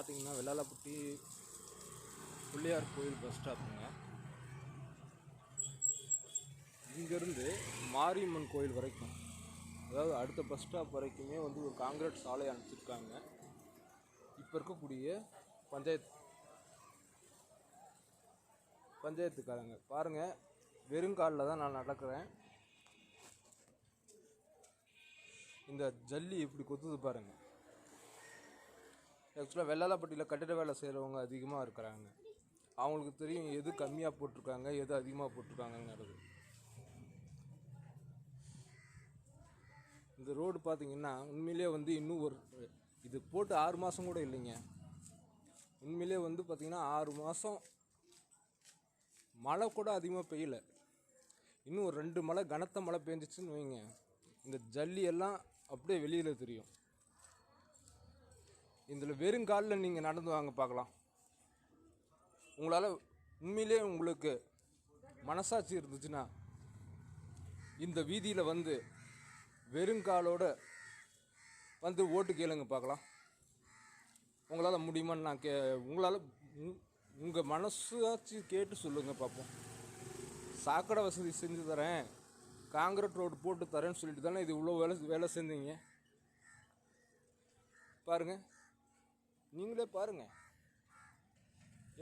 பார்த்தீங்கன்னா வெள்ளாலப்பட்டி பிள்ளையார் கோயில் பஸ் ஸ்டாப்புங்க இங்கேருந்து மாரியம்மன் கோயில் வரைக்கும். அதாவது அடுத்த பஸ் ஸ்டாப் வரைக்குமே வந்து ஒரு காங்கிரீட் சாலை அனுப்பிச்சிருக்காங்க. இப்போ இருக்கக்கூடிய பஞ்சாயத்து பஞ்சாயத்துக்காரங்க. பாருங்கள் வெறுங்காலில் தான் நான் நடக்கிறேன். இந்த ஜல்லி இப்படி கொத்துது பாருங்கள் ஆக்சுவலாக வெள்ளாளப்பட்டியில் கட்டிட வேலை செய்கிறவங்க அதிகமாக இருக்கிறாங்க. அவங்களுக்கு தெரியும் எது கம்மியாக போட்டிருக்காங்க எது அதிகமாக போட்டிருக்காங்கங்கிறது. இந்த ரோடு பார்த்திங்கன்னா உண்மையிலே வந்து இன்னும் ஒரு இது போட்டு ஆறு மாதம் கூட இல்லைங்க. உண்மையிலே வந்து பார்த்திங்கன்னா ஆறு மாதம் மழை கூட அதிகமாக பெய்யல. இன்னும் ஒரு ரெண்டு மழை கனத்த மழை பெஞ்சிச்சுன்னு வைங்க. இந்த ஜல்லி எல்லாம் அப்படியே வெளியில் தெரியும். இதில் வெறுங்காலில் நீங்கள் நடந்து வாங்க பார்க்கலாம். உங்களால் உண்மையிலே உங்களுக்கு மனசாட்சி இருந்துச்சுன்னா இந்த வீதியில் வந்து வெறுங்காலோடு வந்து ஓட்டு கேளுங்க பார்க்கலாம். உங்களால் முடியுமான்னு நான் கே உங்களால் உங்கள் மனசாட்சி கேட்டு சொல்லுங்கள் பார்ப்போம். சாக்கடை வசதி செஞ்சு தரேன் காங்கிரீட் ரோடு போட்டு தரேன்னு சொல்லிட்டு தானே இது இவ்வளோ வேலை வேலை செஞ்சீங்க? பாருங்கள் நீங்களே பாருங்கள்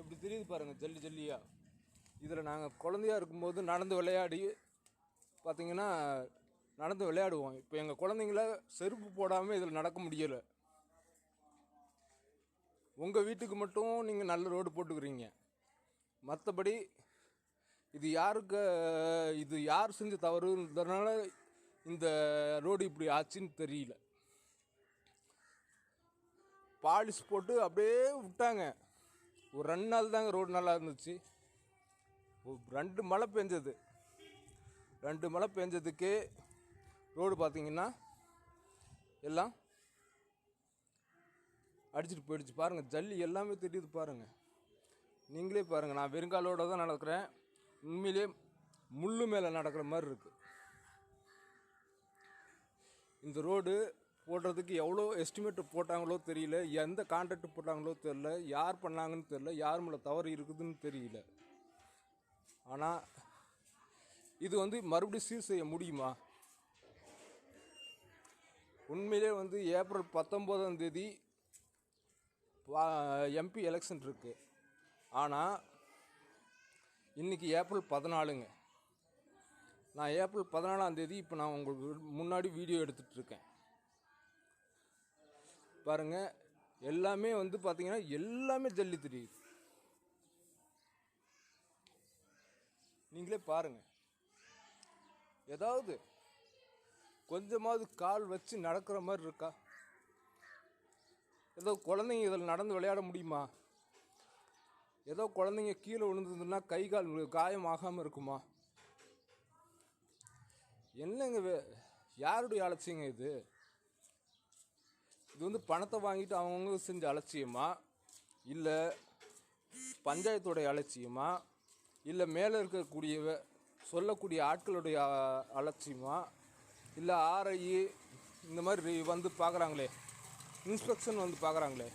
எப்படி தெரியுது பாருங்கள் ஜல்லி ஜல்லியா. இதில் நாங்கள் குழந்தையா இருக்கும்போது நடந்து விளையாடி பார்த்திங்கன்னா நடந்து விளையாடுவோம். இப்போ எங்கள் குழந்தைங்கள செருப்பு போடாமல் இதில் நடக்க முடியலை. உங்கள் வீட்டுக்கு மட்டும் நீங்கள் நல்ல ரோடு போட்டுக்கிறீங்க. மற்றபடி இது யாருக்கு இது யார் செஞ்ச தவறுன்றதுனால இந்த ரோடு இப்படி ஆச்சுன்னு தெரியல. பாலிஷ் போட்டு அப்படியே விட்டாங்க. ஒரு ரெண்டு நாள் தாங்க ரோடு நல்லா இருந்துச்சு. ரெண்டு மழை பெஞ்சது. ரெண்டு மழை பெஞ்சதுக்கே ரோடு பார்த்தீங்கன்னா எல்லாம் அடிச்சிட்டு போயிடுச்சு. பாருங்கள் ஜல்லி எல்லாமே தெரியுது பாருங்கள் நீங்களே பாருங்கள் நான் வெறுங்காலோட தான் நடக்கிறேன். உண்மையிலே முள்ளு மேலே நடக்கிற மாதிரி இருக்குது இந்த ரோடு போடுறதுக்கு எவ்வளோ எஸ்டிமேட் போட்டாங்களோ தெரியல எந்த கான்ட்ராக்ட் போட்டாங்களோ தெரில யார் பண்ணாங்கன்னு தெரில யார் மேலே தவறு இருக்குதுன்னு தெரியல. ஆனால் இது வந்து மறுபடியும் சீர் செய்ய முடியுமா? உண்மையிலே வந்து ஏப்ரல் பத்தொம்போதாம் தேதி எம்பி எலெக்ஷன் இருக்குது ஆனால் இன்றைக்கி ஏப்ரல் பதினாலுங்க. நான் ஏப்ரல் பதினாலாம் தேதி இப்போ நான் உங்களுக்கு முன்னாடி வீடியோ எடுத்துகிட்ருக்கேன் பாருங்கள் எல்லாமே வந்து பார்த்திங்கன்னா எல்லாமே ஜல்லி தெரியுது நீங்களே பாருங்கள் ஏதாவது கொஞ்சமாவது கால் வச்சு நடக்கிற மாதிரி இருக்கா? ஏதோ குழந்தைங்க இதில் நடந்து விளையாட முடியுமா? ஏதோ குழந்தைங்க கீழே விழுந்ததுன்னா கை கால் காயம் ஆகாமல் இருக்குமா? என்னங்க வே யாருடைய அலட்சியங்க இது? இது வந்து பணத்தை வாங்கிட்டு அவங்கவுங்க செஞ்ச அலட்சியமா? இல்லை பஞ்சாயத்துடைய அலட்சியமா? இல்லை மேலே இருக்கக்கூடிய சொல்லக்கூடிய ஆட்களுடைய அலட்சியமா? இல்லை ஆர்ஐ இந்த மாதிரி வந்து பார்க்குறாங்களே இன்ஸ்பெக்ஷன் வந்து பார்க்குறாங்களே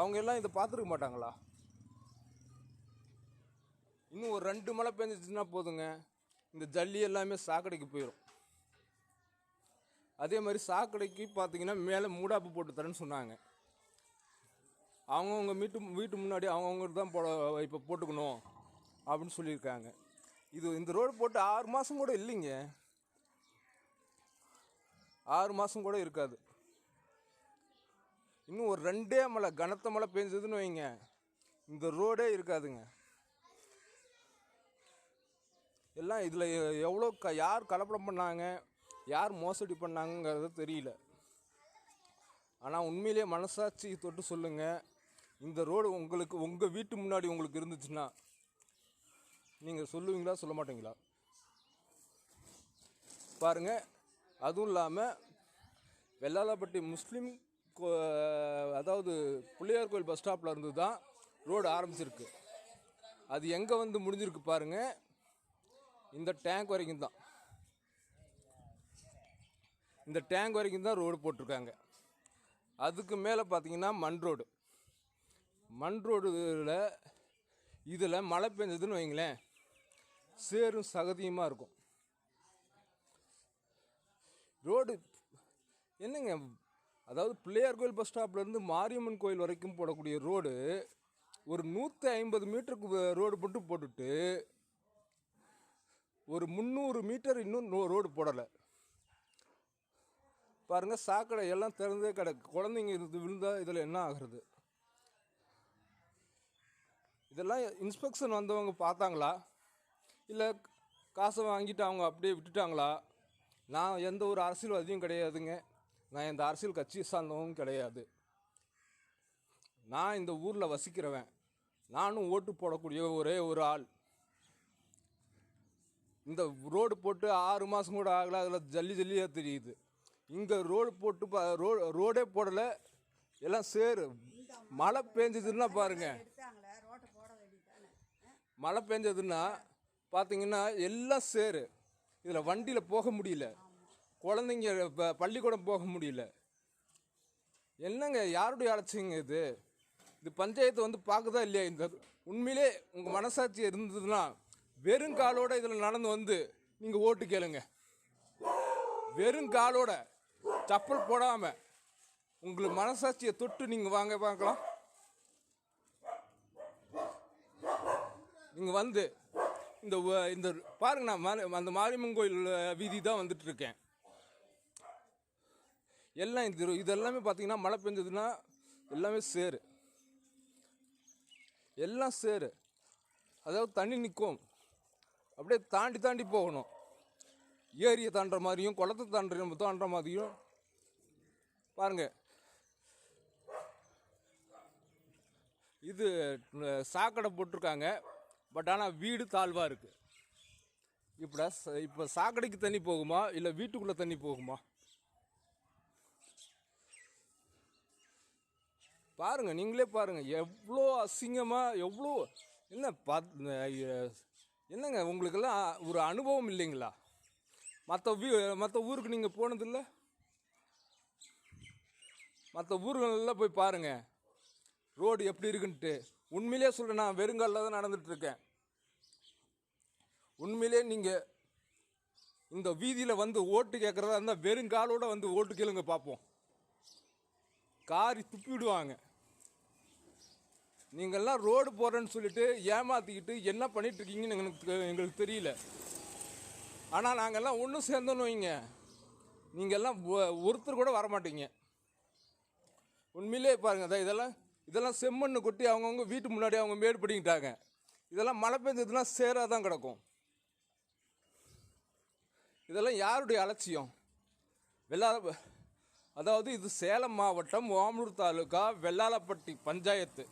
அவங்க எல்லாம் இதை பார்த்துருக்க மாட்டாங்களா? இன்னும் ஒரு ரெண்டு மழை பெஞ்சிச்சுன்னா போதுங்க. இந்த ஜல்லி எல்லாமே சாக்கடைக்கு போயிடும் அதே மாதிரி சாக்கடைக்கு பார்த்தீங்கன்னா மேலே மூடாப்பு போட்டு தரேன்னு சொன்னாங்க. அவங்கவுங்க வீட்டு வீட்டு முன்னாடி அவங்கவுங்க தான் போட இப்போ போட்டுக்கணும் அப்படின்னு சொல்லியிருக்காங்க. இது இந்த ரோடு போட்டு ஆறு மாதம் கூட இல்லைங்க. ஆறு மாதம் கூட இருக்காது. இன்னும் ஒரு ரெண்டே மழை கனத்த மழை பெஞ்சதுன்னு வைங்க. இந்த ரோடே இருக்காதுங்க. எல்லாம் இதில் எவ்வளோ க யார் கலப்படம் பண்ணாங்க? யார் மோசடி பண்ணாங்கங்கிறது தெரியல. ஆனால் உண்மையிலேயே மனசாட்சி தொட்டு சொல்லுங்கள் இந்த ரோடு உங்களுக்கு உங்கள் வீட்டு முன்னாடி உங்களுக்கு இருந்துச்சுன்னா நீங்கள் சொல்லுவீங்களா சொல்ல மாட்டீங்களா? பாருங்கள் அதுவும் இல்லாமல் வெள்ளாளப்பட்டி முஸ்லீம் கோ அதாவது பிள்ளையார் கோயில் பஸ் ஸ்டாப்பில் இருந்து தான் ரோடு ஆரம்பிச்சிருக்கு. அது எங்கே வந்து முடிஞ்சிருக்கு பாருங்கள் இந்த டேங்க் வரைக்கும் தான் இந்த டேங்க் வரைக்கும் தான் ரோடு போட்டிருக்காங்க. அதுக்கு மேலே பார்த்தீங்கன்னா மண் ரோடு மண் ரோடுல இதில் மழை பெஞ்சதுன்னு வைங்களேன் சேரும் சகதியுமாக இருக்கும். ரோடு என்னங்க அதாவது பிள்ளையார் கோயில் பஸ் ஸ்டாப்லேருந்து மாரியம்மன் கோயில் வரைக்கும் போடக்கூடிய ரோடு ஒரு நூற்றி ஐம்பது மீட்டருக்கு ரோடு மட்டும் போட்டுட்டு ஒரு முந்நூறு மீட்டர் இன்னும் ரோடு போடலை. பாருங்கள் சாக்கடை எல்லாம் திறந்தே கிடக்கு. குழந்தைங்க இருந்து விழுந்தால் இதில் என்ன ஆகுறது? இதெல்லாம் இன்ஸ்பெக்ஷன் வந்தவங்க பார்த்தாங்களா? இல்லை காசை வாங்கிட்டு அவங்க அப்படியே விட்டுட்டாங்களா? நான் எந்த ஒரு அரசியல்வாதியும் கிடையாதுங்க. நான் எந்த அரசியல் கட்சி சார்ந்தவங்க கிடையாது. நான் இந்த ஊரில் வசிக்கிறவன். நானும் ஓட்டு போடக்கூடிய ஒரே ஒரு ஆள். இந்த ரோடு போட்டு ஆறு மாதம் கூட ஆகல அதில் ஜல்லி ஜல்லியாக தெரியுது. இங்கே ரோடு போட்டு பா ரோ ரோடே போடலை. எல்லாம் சேரு. மழை பெஞ்சதுன்னா பாருங்கள் மழை பெஞ்சதுன்னா பார்த்தீங்கன்னா எல்லாம் சேரு. இதில் வண்டியில் போக முடியல. குழந்தைங்க பள்ளிக்கூடம் போக முடியல. என்னங்க யாருடைய அழைச்சிங்க இது? இது பஞ்சாயத்து வந்து பார்க்குதா இல்லையா? இந்த உண்மையிலே உங்கள் மனசாட்சி இருந்ததுன்னா வெறும் காலோட இதில் நடந்து வந்து நீங்கள் ஓட்டு கேளுங்க. வெறும் காலோட சப்பல் போடாமல் உங்களுக்கு மனசாட்சியை தொட்டு நீங்கள் வாங்க பார்க்கலாம். நீங்கள் வந்து இந்த இந்த பாருங்க நான் மாரி- அந்த மாரியம்மன் கோயில் வீதி தான் வந்துட்டு இருக்கேன் எல்லாம் இந்த இது எல்லாமே பார்த்தீங்கன்னா மழை பெஞ்சதுன்னா எல்லாமே சேரு. எல்லாம் சேரு. அதாவது தண்ணி நிற்கும். அப்படியே தாண்டி தாண்டி போகணும். ஏரியை தாண்டுற மாதிரியும் குளத்தை தாண்டுற தாண்டுற மாதிரியும் பாருங்க. இது சாக்கடை போட்டிருக்காங்க. பட் ஆனால் வீடு தாழ்வாக இருக்குது இப்போ இப்போ சாக்கடைக்கு தண்ணி போகுமா? இல்லை வீட்டுக்குள்ளே தண்ணி போகுமா? பாருங்க நீங்களே பாருங்க. எவ்வளோ அசிங்கமாக எவ்வளோ என்ன பாத் என்னங்க உங்களுக்கெல்லாம் ஒரு அனுபவம் இல்லைங்களா? மற்ற வீ மற்ற ஊருக்கு நீங்கள் போனதில்லை? மற்ற ஊர்களில் போய் பாருங்கள் ரோடு எப்படி இருக்குன்ட்டு. உண்மையிலே சொல்கிறேன் நான் வெறுங்காலில் தான் நடந்துகிட்ருக்கேன் உண்மையிலே நீங்கள் இந்த வீதியில் வந்து ஓட்டு கேட்குறதா இருந்தால் வெறுங்காலோடு வந்து ஓட்டு கேளுங்க பார்ப்போம் காரி துப்பி விடுவாங்க நீங்கள்லாம் ரோடு போகிறேன்னு சொல்லிட்டு ஏமாற்றிக்கிட்டு என்ன பண்ணிகிட்ருக்கீங்கன்னு எங்களுக்கு எங்களுக்கு தெரியல. ஆனால் நாங்கள்லாம் ஒன்றும் சேர்ந்தோன்னு வைங்க. நீங்கள்லாம் ஒருத்தர் கூட வரமாட்டீங்க. உண்மையிலே பாருங்கள் அதான் இதெல்லாம் இதெல்லாம் செம்மண்ணு கொட்டி அவங்கவுங்க வீட்டு முன்னாடி அவங்க மேடு பிடிக்கிட்டாங்க இதெல்லாம் மழை பெஞ்சதுன்னா சேராக தான் கிடக்கும். இதெல்லாம் யாருடைய அலட்சியம்? வெள்ளா அதாவது இது சேலம் மாவட்டம் ஓமலூர் தாலுகா வெள்ளாளப்பட்டி பஞ்சாயத்து.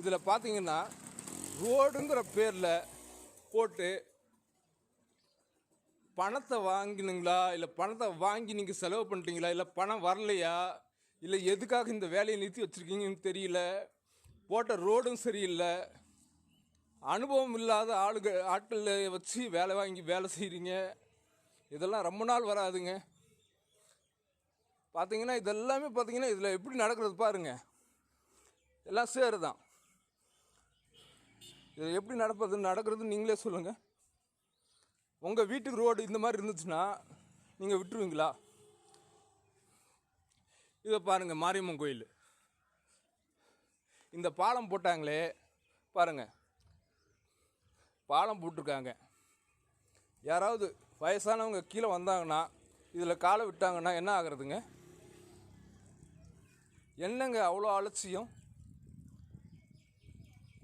இதில் பார்த்தீங்கன்னா ரோடுங்கிற பேரில் போட்டு பணத்தை வாங்கினுங்களா? இல்லை பணத்தை வாங்கி நீங்கள் செலவு பண்ணிட்டீங்களா? இல்லை பணம் வரலையா? இல்லை எதுக்காக இந்த வேலையை நிறுத்தி வச்சுருக்கீங்கன்னு தெரியல. போட்ட ரோடும் சரியில்லை. அனுபவம் இல்லாத ஆளுகள் ஆட்களை வச்சு வேலை வாங்கி வேலை செய்கிறீங்க இதெல்லாம் ரொம்ப நாள் வராதுங்க. பார்த்தீங்கன்னா இதெல்லாமே பார்த்தீங்கன்னா இதில் எப்படி நடக்கிறது பாருங்கள் எல்லாம் சேரு தான் இது எப்படி நடப்பது நடக்கிறது நீங்களே சொல்லுங்கள் உங்கள் வீட்டுக்கு ரோடு இந்த மாதிரி இருந்துச்சுன்னா நீங்கள் விட்டுருவீங்களா? இதை பாருங்கள் மாரியம்மன் கோயில். இந்த பாலம் போட்டாங்களே பாருங்க. பாலம் போட்டிருக்காங்க. யாராவது வயசானவங்க கீழே வந்தாங்கன்னா இதில் காலை விட்டாங்கன்னா என்ன ஆகிறதுங்க? என்னங்க அவ்வளோ அலட்சியம்?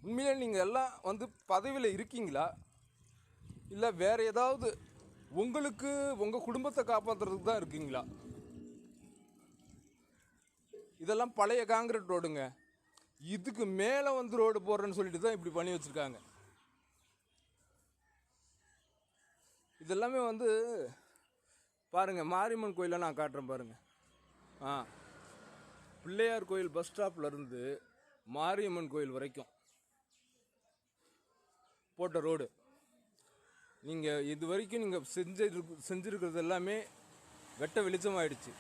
உண்மையிலே நீங்கள் எல்லாம் வந்து பதவியில் இருக்கீங்களா? இல்லை வேறு ஏதாவது உங்களுக்கு உங்கள் குடும்பத்தை காப்பாற்றுறதுக்கு தான் இருக்கீங்களா? இதெல்லாம் பழைய காங்கிரீட் ரோடுங்க. இதுக்கு மேலே வந்து ரோடு போடுறேன்னு சொல்லிட்டு தான் இப்படி பண்ணி வச்சுருக்காங்க. இதெல்லாமே வந்து பாருங்கள் மாரியம்மன் கோயிலை நான் காட்டுறேன் பாருங்கள் ஆ பிள்ளையார் கோயில் பஸ் ஸ்டாப்லேருந்து மாரியம்மன் கோயில் வரைக்கும் போட்ட ரோடு. நீங்கள் இது வரைக்கும் நீங்கள் செஞ்சு செஞ்சுருக்கிறது எல்லாமே வெட்ட வெளிச்சமாயிடுச்சு.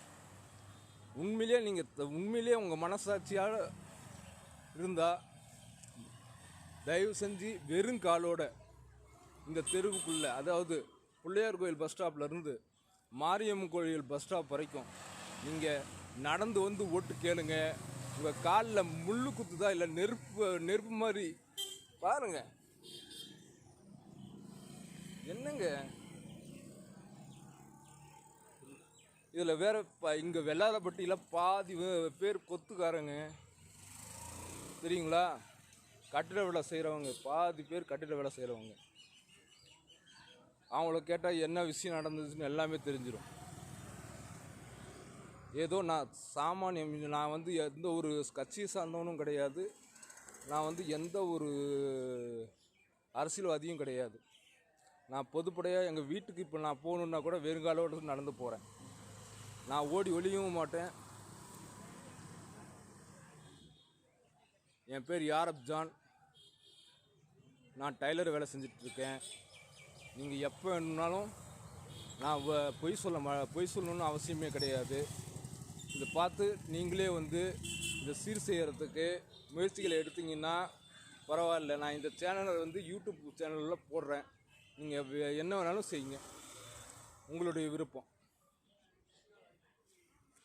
உண்மையிலேயே நீங்கள் உண்மையிலேயே உங்கள் மனசாட்சியால் இருந்தால் தயவு செஞ்சு வெறும் காலோட இந்த தெருவுக்குள்ளே அதாவது பிள்ளையார் கோயில் பஸ் ஸ்டாப்லேருந்து மாரியம்மன் கோயில் பஸ் ஸ்டாப் வரைக்கும் நீங்கள் நடந்து வந்து ஓட்டு கேளுங்க. உங்கள் காலில் முள்ளு குத்துதா இல்லை நெருப்பு நெருப்பு மாதிரி பாருங்கள் என்னங்க? இதில் வேற இப்போ இங்கே வெள்ளாதப்பட்டியில் பாதி பேர் கொத்துக்காரங்க. தெரியுங்களா? கட்டிட வேலை செய்கிறவங்க பாதி பேர் கட்டிட வேலை செய்கிறவங்க அவங்கள கேட்டால் என்ன விஷயம் நடந்ததுன்னு எல்லாமே தெரிஞ்சிடும் ஏதோ நான் சாமானியம் நான் வந்து எந்த ஒரு கட்சியை சார்ந்தவனும் கிடையாது. நான் வந்து எந்த ஒரு அரசியல்வாதியும் கிடையாது. நான் பொதுப்படையாக எங்கள் வீட்டுக்கு இப்போ நான் போகணுன்னா கூட வெறுங்காலோடு நடந்து போகிறேன் நான் ஓடி ஒளியவும் மாட்டேன். என் பேர் யாரப் ஜான். நான் டைலர் வேலை செஞ்சிட்ருக்கேன். நீங்கள் எப்போ வேணும்னாலும் நான் வ- பொய் சொல்ல மா பொய் சொல்லணும்னு அவசியமே கிடையாது. இதை பார்த்து நீங்களே வந்து இதை சீர் செய்கிறதுக்கு முயற்சிகளை எடுத்தீங்கன்னா பரவாயில்ல. நான் இந்த சேனலை வந்து யூடியூப் சேனலில் போடுறேன். நீங்கள் என்ன வேணாலும் செய்யுங்க. உங்களுடைய விருப்பம்.